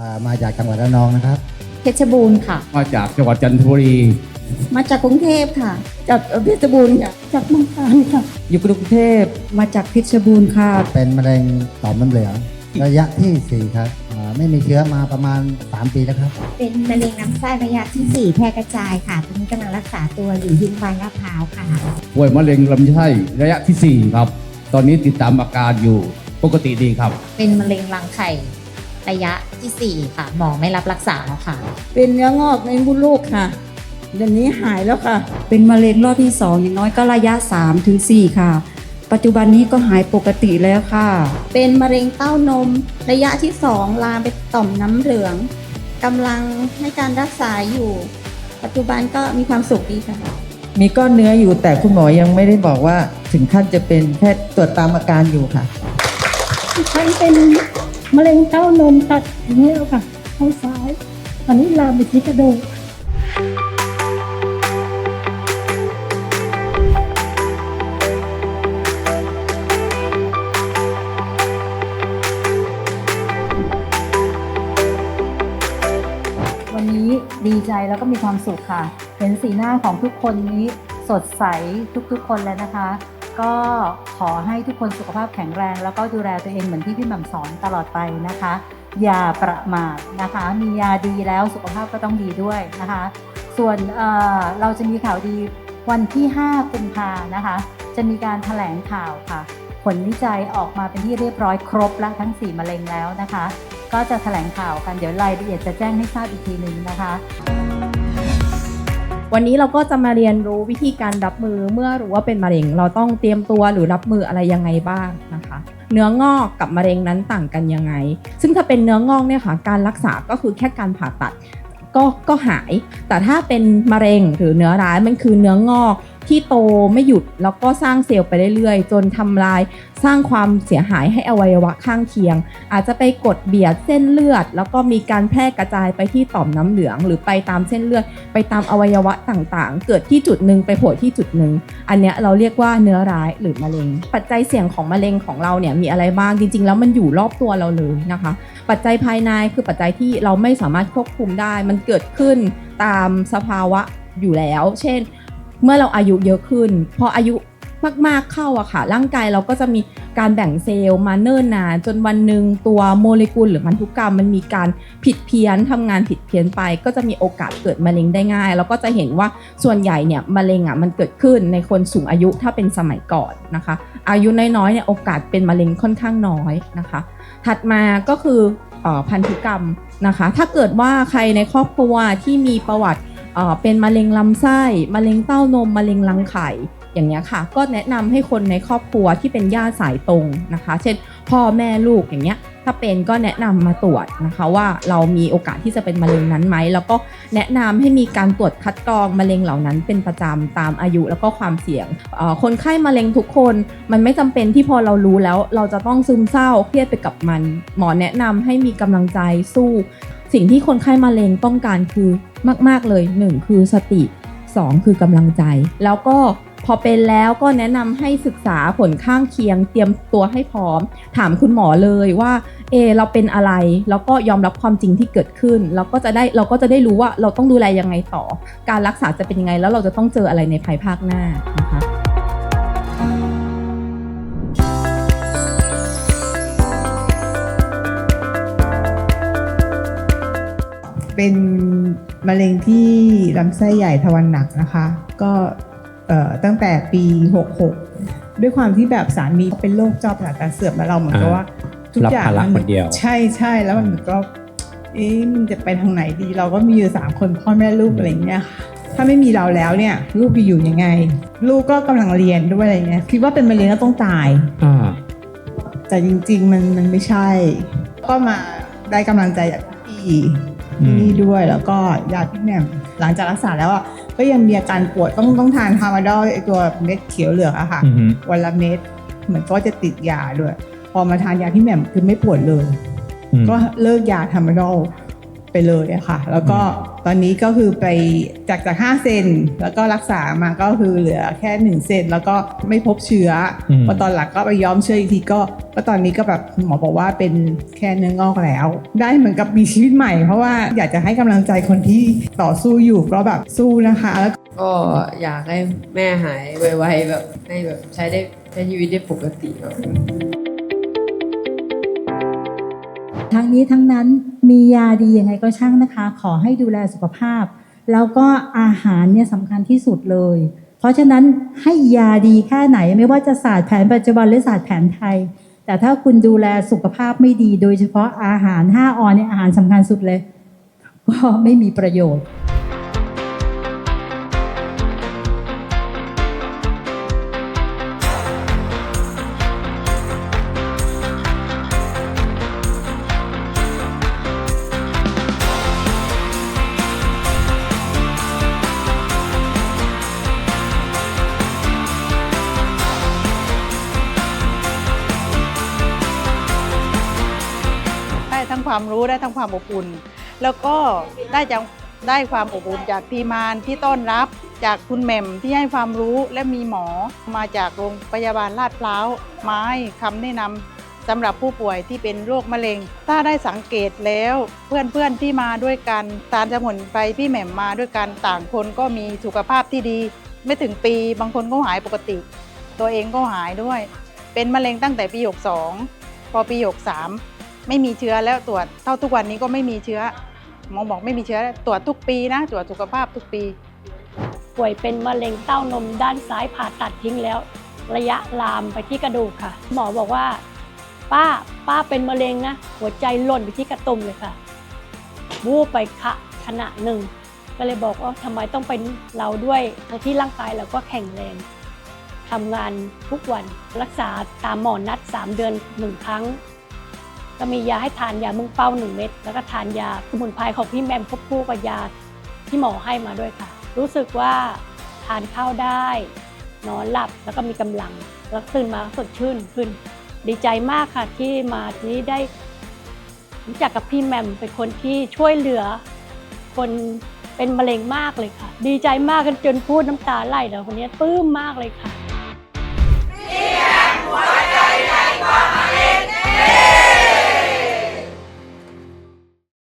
อ่ามาจากจังหวัดระนองนะครับ เพชรบูรณ์ค่ะ มาจากจังหวัดจันทบุรี มาจากกรุงเทพค่ะ จากเพชรบูรณ์ค่ะ จากเมืองการค่ะ อยู่กรุงเทพมาจากเพชรบูรณ์ค่ะ เป็นมะเร็งต่อมน้ำเหลืองระยะที่4 ครับอ่าไม่มีเชื้อมาประมาณ 3 ปีแล้วครับ เป็นมะเร็งลำไส้ระยะที่ 4 แพร่กระจายค่ะ ตอนนี้กำลังรักษาตัวอยู่ที่โรงพยาบาลลาดพร้าวค่ะ ป่วยมะเร็งลำไส้ระยะทีสี่4 ครับ ตอนนี้ติดตามอาการอยู่ปกติดีครับ เป็นมะเร็งรังไข่ ระยะที่ 4 ค่ะ หมอไม่รับรักษาแล้วค่ะ เป็นเนื้องอกในมดลูกค่ะเดี๋ยวนี้หายแล้วค่ะ เป็นมะเร็งรอบที่ 2 อย่างน้อยก็ระยะ3ถึง4ค่ะ ปัจจุบันนี้ก็หายปกติแล้วค่ะ เป็นมะเร็งเต้านม ระยะที่ 2 ลามไปต่อมน้ำเหลืองกำลังให้การรักษาอยู่ ปัจจุบันก็มีความสุขดีค่ะมีก้อนเนื้ออยู่แต่คุณหมอยังไม่ได้บอกว่าถึงขั้นจะเป็นแค่ตรวจตามอาการอยู่ค่ะฉันเป็น มะเร็งเต้านมตัดอย่างนี้แล้วค่ะข้างซ้ายตอนนี้ลามไปที่กระดูกวันนี้ดีใจแล้วก็มีความสุขค่ะ เห็นสีหน้าของทุกคนนี้สดใสทุกๆคนเลยนะคะ ก็ขอให้ทุกคนสุขภาพแข็งแรง แล้วก็ดูแลตัวเองเหมือนที่พี่หม่ำสอนตลอดไปนะคะ อย่าประมาทนะคะ มียาดีแล้วสุขภาพก็ต้องดีด้วยนะคะ ส่วนเเราจะมีข่าวดีวันที่ 5 กุมภานะคะ จะมีการแถลงข่าวค่ะ ผลวิจัยออกมาเป็นที่เรียบร้อยครบแล้วทั้ง 4 มะเร็งแล้วนะคะ ก็จะแถลงข่าวกันเดี๋ยวรายละเอียดจะแจ้งให้ทราบอีกทีหนึ่งนะคะ วันนี้เราก็จะมาเรียนรู้วิธีการรับมือเมื่อรู้ว่าเป็นมะเร็ง เราต้องเตรียมตัวหรือรับมืออะไรยังไงบ้างนะคะ เนื้องอกกับมะเร็งนั้นต่างกันยังไง ซึ่งถ้าเป็นเนื้องอกเนี่ยค่ะการรักษาก็คือแค่การผ่าตัดก็ก็หาย แต่ถ้าเป็นมะเร็งหรือเนื้อร้ายมันคือเนื้องอก ที่โตไม่หยุดแล้วก็สร้างเซลล์ไปเรื่อยๆ จนทำลายสร้างความเสียหายให้อวัยวะข้างเคียง อาจจะไปกดเบียดเส้นเลือด แล้วก็มีการแพร่กระจายไปที่ต่อมน้ำเหลือง หรือไปตามเส้นเลือด ไปตามอวัยวะต่างๆ เกิดที่จุดหนึ่งไปโผล่ที่จุดหนึ่งอันเนี้ยเราเรียกว่าเนื้อร้ายหรือมะเร็ง ปัจจัยเสี่ยงของมะเร็งของเราเนี่ยมีอะไรบ้างจริง ๆ แล้วมันอยู่รอบตัวเราเลยนะคะ ปัจจัยภายในคือปัจจัยที่เราไม่สามารถควบคุมได้ มันเกิดขึ้นตามสภาวะอยู่แล้ว เช่น เมื่อเราอายุเยอะขึ้น พออายุมากๆเข้าอะค่ะ ร่างกายเราก็จะมีการแบ่งเซลล์มาเนิ่นนานจนวันหนึ่งตัวโมเลกุลหรือพันธุกรรมมันมีการผิดเพี้ยนทำงานผิดเพี้ยนไป ก็จะมีโอกาสเกิดมะเร็งได้ง่าย แล้วก็จะเห็นว่าส่วนใหญ่เนี่ยมะเร็งอะมันเกิดขึ้นในคนสูงอายุถ้าเป็นสมัยก่อนนะคะ อายุน้อยๆเนี่ยโอกาสเป็นมะเร็งค่อนข้างน้อยนะคะ ถัดมาก็คือออพันธุกรรมนะคะ ถ้าเกิดว่าใครในครอบครัวที่มีประวัติ เป็นมะเร็งลำไส้มะเร็งเต้านมมะเร็งรังไข่อย่างเงี้ยค่ะ ก็แนะนำให้คนในครอบครัวที่เป็นญาติสายตรงนะคะ เช่น พ่อแม่ลูกอย่างเงี้ยถ้าเป็นก็แนะนำมาตรวจนะคะว่าเรามีโอกาสที่จะเป็นมะเร็งนั้นไหมแล้วก็แนะนำให้มีการตรวจคัดกรองมะเร็งเหล่านั้นเป็นประจำตามอายุแล้วก็ความเสี่ยงคนไข้มะเร็งทุกคน มันไม่จำเป็นที่พอเรารู้แล้ว เราจะต้องซึมเศร้าเครียดไปกับมัน หมอแนะนำให้มีกำลังใจสู้ สิ่งที่คนไข้มะเร็งต้องการคือมาก ๆเลย 1 คือสติ 2 คือกำลังใจ แล้วก็พอเป็นแล้วก็แนะนำให้ศึกษาผลข้างเคียง เตรียมตัวให้พร้อม ถามคุณหมอเลยว่าเออเราเป็นอะไร แล้วก็ยอมรับความจริงที่เกิดขึ้น แล้วก็จะได้เราก็จะได้รู้ว่าเราต้องดูแลยังไงต่อ การรักษาจะเป็นยังไง แล้วเราจะต้องเจออะไรในภายภาคหน้านะคะ เป็นมะเร็งที่ลำไส้ใหญ่ทวารหนักนะคะ ก็เอ่อตั้งแต่ปี 66 ด้วยความที่แบบสามีเป็นโรคจอประสาทตาเสื่อมแล้วเราเหมือนกับว่าทุกอย่างรับภาระมันคนเดียวใช่ใช่แล้วมันเหมือนก็เอ๊ะมันจะไปทางไหนดี เราก็มีอยู่สามคนพ่อแม่ลูกอะไรอย่างเงี้ยค่ะถ้าไม่มีเราแล้วเนี่ย ลูกจะอยู่ยังไง ลูกก็กำลังเรียนด้วยอะไรเงี้ยคิดว่าเป็นมะเร็งก็ต้องตายอ่าแต่จริง ๆ มันมันไม่ใช่ ก็มาได้กำลังใจจากพี่ อืมนี่ด้วยแล้วก็ยาพี่แหม่มหลังจากรักษาแล้วอะก็ยังมีอาการปวดต้องต้องทานทามาดอลไอตัวเม็ดเขียวเหลืองอะค่ะอือฮึวันละเม็ดเหมือนก็จะติดยาด้วย พอมาทานยาพี่แหม่มคือไม่ปวดเลยอืมก็เลิกยาทามาดอลไปไปเลยอะค่ะ แล้วก็ ตอนนี้ก็คือไปจากจาก 5 เซนแล้วก็รักษามาก็คือเหลือแค่ 1 เซนแล้วก็ไม่พบเชื้ออมพอตอนหลังก็ไปย้อมเชื้ออีกทีก็ก็ตอนนี้ก็แบบหมอบอกว่าเป็นแค่เนื้องอกแล้ว ได้เหมือนกับมีชีวิตใหม่เพราะว่าอยากจะให้กำลังใจคนที่ต่อสู้อยู่ก็แบบสู้นะคะแล้วก็อยากให้แม่หายไวๆแบบให้แบบใช้ได้ใช้ชีวิตได้ปกติแบบทั้งนี้ทั้งนั้น มียาดียังไงก็ช่างนะคะ ขอให้ดูแลสุขภาพ แล้วก็อาหารเนี่ยสำคัญที่สุดเลย เพราะฉะนั้นให้ยาดีแค่ไหนไม่ว่าจะศาสตร์แผนปัจจุบันหรือศาสตร์แผนไทย แต่ถ้าคุณดูแลสุขภาพไม่ดี โดยเฉพาะอาหาร5ออนเนี่ยอาหารสำคัญสุดเลย ก็ไม่มีประโยชน์ ความรู้ได้ทั้งความอบอุ่น แล้วก็ได้จากได้ความอบอุ่นจากทีมานที่ต้อนรับจากคุณแหม่มที่ให้ความรู้และมีหมอมาจากโรงพยาบาลลาดพร้าวมาให้คำแนะนำสำหรับผู้ป่วยที่เป็นโรคมะเร็ง ถ้าได้สังเกตแล้วเพื่อนๆที่มาด้วยกันตามสมุนไพรพี่แหม่มมาด้วยกันต่างคนก็มีสุขภาพที่ดี ไม่ถึงปีบางคนก็หายปกติ ตัวเองก็หายด้วย เป็นมะเร็งตั้งแต่ปี 62 พอปี 63 ไม่มีเชื้อแล้วตรวจเท่าทุกวันนี้ก็ไม่มีเชื้อหมอบอกไม่มีเชื้อตรวจทุกปีนะ ตรวจสุขภาพทุกปี ป่วยเป็นมะเร็งเต้านมด้านซ้ายผ่าตัดทิ้งแล้ว ระยะลามไปที่กระดูกค่ะ หมอบอกว่า ป้าป้าเป็นมะเร็งนะ หัวใจหล่นไปที่กระตุ่มเลยค่ะวูบไปขะขณะหนึ่ง ก็เลยบอกว่าทำไมต้องเป็นเราด้วยทั้งที่ร่างกายเราก็แข็งแรงทำงานทุกวันรักษาตามหมอนัด 3 เดือนหนึ่งครั้ง ก็มียาให้ทานยามุ่งเป้า1เม็ดแล้วก็ทานยาสมุนไพรของพี่แมมควบคู่กับยาที่หมอให้มาด้วยค่ะ รู้สึกว่าทานข้าวได้ นอนหลับแล้วก็มีกำลังแล้วตื่นมาสดชื่นขึ้น ดีใจมากค่ะที่มาที่นี้ได้รู้จักกับพี่แมมเป็นคนที่ช่วยเหลือ คนเป็นมะเร็งมากเลยค่ะ ดีใจมากจนพูดน้ำตาไหลแล้วคนนี้ปลื้มมากเลยค่ะ